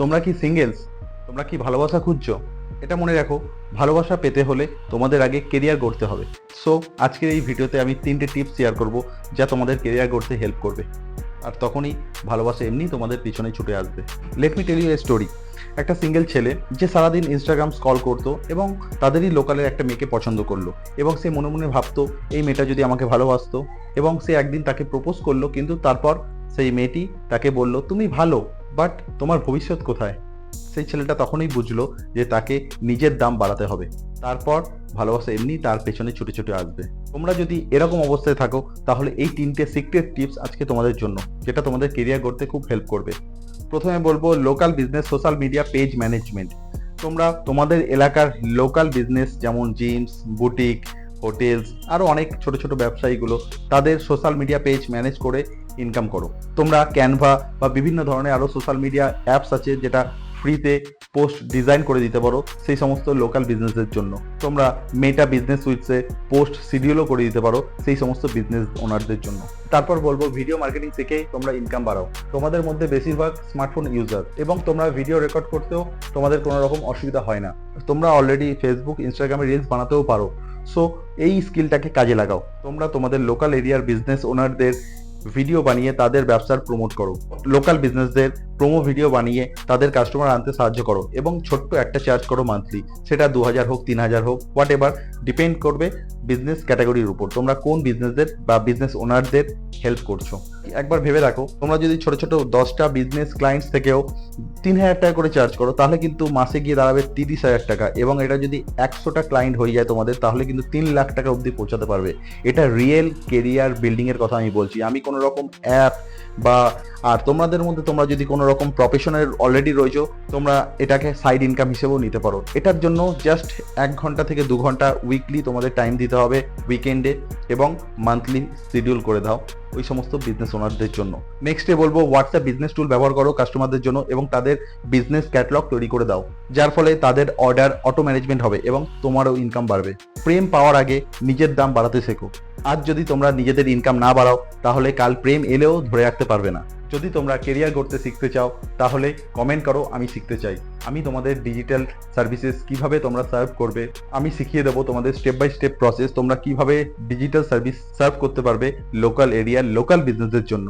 তোমরা কি সিঙ্গেলস তোমরা কি ভালোবাসা খুঁজছো? এটা মনে রাখো, ভালোবাসা পেতে হলে তোমাদের আগে কেরিয়ার গড়তে হবে। সো আজকের এই ভিডিওতে আমি তিনটে টিপস শেয়ার করব যা তোমাদের কেরিয়ার গড়তে হেল্প করবে। আর তখনই ভালোবাসা এমনি তোমাদের পিছনে ছুটে আসবে। Let me tell you a story একটা সিঙ্গেল ছেলে, যে সারাদিন ইনস্টাগ্রাম স্কল করতো এবং তাদেরই লোকালের একটা মেয়েকে পছন্দ করল এবং সে মনে মনে ভাবতো, এই মেয়েটা যদি আমাকে ভালোবাসতো। এবং সে একদিন তাকে প্রপোজ করল, কিন্তু তারপর সেই মেয়েটি তাকে বলল, তুমি ভালো বাট তোমার ভবিষ্যৎ কোথায়? সেই ছেলেটা তখনই বুঝলো যে তাকে নিজের দাম বাড়াতে হবে। তারপর ভালোবাসা এমনি তার পেছনে ছুটে ছুটে আসবে। তোমরা যদি এরকম অবস্থায় থাকো, তাহলে এই তিনটে সিক্রেট টিপস আজকে তোমাদের জন্য, যেটা তোমাদের কেরিয়ার করতে খুব হেল্প করবে। প্রথমে বলব local business social media page management তোমরা তোমাদের এলাকার লোকাল বিজনেস যেমন জিমস বুটিক হোটেলস আরও অনেক ছোট ছোট ব্যবসায়ীগুলো তাদের সোশ্যাল মিডিয়া পেজ ম্যানেজ করে ইনকাম করো। তোমরা ক্যানভা বা বিভিন্ন ধরনের আরও সোশ্যাল মিডিয়া অ্যাপস আছে যেটা ফ্রিতে পোস্ট ডিজাইন করে দিতে পারো সেই সমস্ত লোকাল বিজনেসের জন্য। তোমরা মেটা বিজনেস উইথসে পোস্ট শিডিউলও করে দিতে পারো সেই সমস্ত বিজনেস ওনারদের জন্য। তারপর বলব ভিডিও মার্কেটিং থেকে তোমরা ইনকাম বাড়াও। তোমাদের মধ্যে বেশিরভাগ স্মার্টফোন ইউজার এবং তোমরা ভিডিও রেকর্ড করতেও তোমাদের কোনো রকম অসুবিধা হয় না। তোমরা অলরেডি ফেসবুক ইনস্টাগ্রামে রিলস বানাতেও পারো। সো এই স্কিলটাকে কাজে লাগাও। তোমরা তোমাদের লোকাল এরিয়ার বিজনেস ওনারদের ভিডিও বানিয়ে তাদের ব্যবসার প্রমোট করো। লোকাল বিজনেসদের প্রোমো ভিডিও বানিয়ে তাদের কাস্টমার আনতে সাহায্য করো এবং ছোট্ট একটা চার্জ করো মান্থলি সেটা দু হাজার হোক, তিন হাজার হোক হোয়াট এভার ডিপেন্ড করবে বিজনেস ক্যাটাগরির উপর। তোমরা কোন বিজনেসদের বা বিজনেস ওনারদের হেল্প করছ? একবার ভেবে রাখো তোমরা যদি ছোট ছোট দশটা বিজনেস ক্লায়েন্টস থেকেও তিন হাজার টাকা করে চার্জ করো, তাহলে কিন্তু মাসে গিয়ে দাঁড়াবে তিরিশ হাজার টাকা এবং এটা যদি একশোটা ক্লায়েন্ট হয়ে যায় তোমাদের, তাহলে কিন্তু তিন লাখ টাকা অবধি পৌঁছাতে পারবে। এটা রিয়েল কেরিয়ার বিল্ডিংয়ের কথা আমি বলছি। আমি কোনো রকম অ্যাপ বা আর তোমাদের মধ্যে তোমরা যদি কোনো রকম প্রফেশনের অলরেডি রয়েছো, তোমরা এটাকে সাইড ইনকাম হিসেবেও নিতে পারো। এটার জন্য জাস্ট এক ঘণ্টা থেকে দু ঘণ্টা উইকলি তোমাদের টাইম দিতে হবে উইকেন্ডে এবং মান্থলি শিডিউল করে দাও ওই সমস্ত বিজনেস ওনারদের জন্য। নেক্সটে বলব হোয়াটসঅ্যাপ বিজনেস টুল ব্যবহার করো কাস্টমারদের জন্য এবং তাদের বিজনেস ক্যাটালগ তৈরি করে দাও, যার ফলে তাদের অর্ডার অটো ম্যানেজমেন্ট হবে এবং তোমারও ইনকাম বাড়বে। প্রেম পাওয়ার আগে নিজের দাম বাড়াতে শেখো। আজ যদি তোমরা নিজেদের ইনকাম না বাড়াও, তাহলে কাল প্রেম এলেও ধরে রাখতে পারবে না। যদি তোমরা কেরিয়ার গড়তে শিখতে চাও, তাহলে কমেন্ট করো, আমি শিখতে চাই। আমি তোমাদের ডিজিটাল সার্ভিসেস কীভাবে তোমরা সার্ভ করবে, আমি শিখিয়ে দেবো তোমাদের স্টেপ বাই স্টেপ প্রসেস তোমরা কীভাবে ডিজিটাল সার্ভিস সার্ভ করতে পারবে লোকাল এরিয়ার লোকাল বিজনেসের জন্য।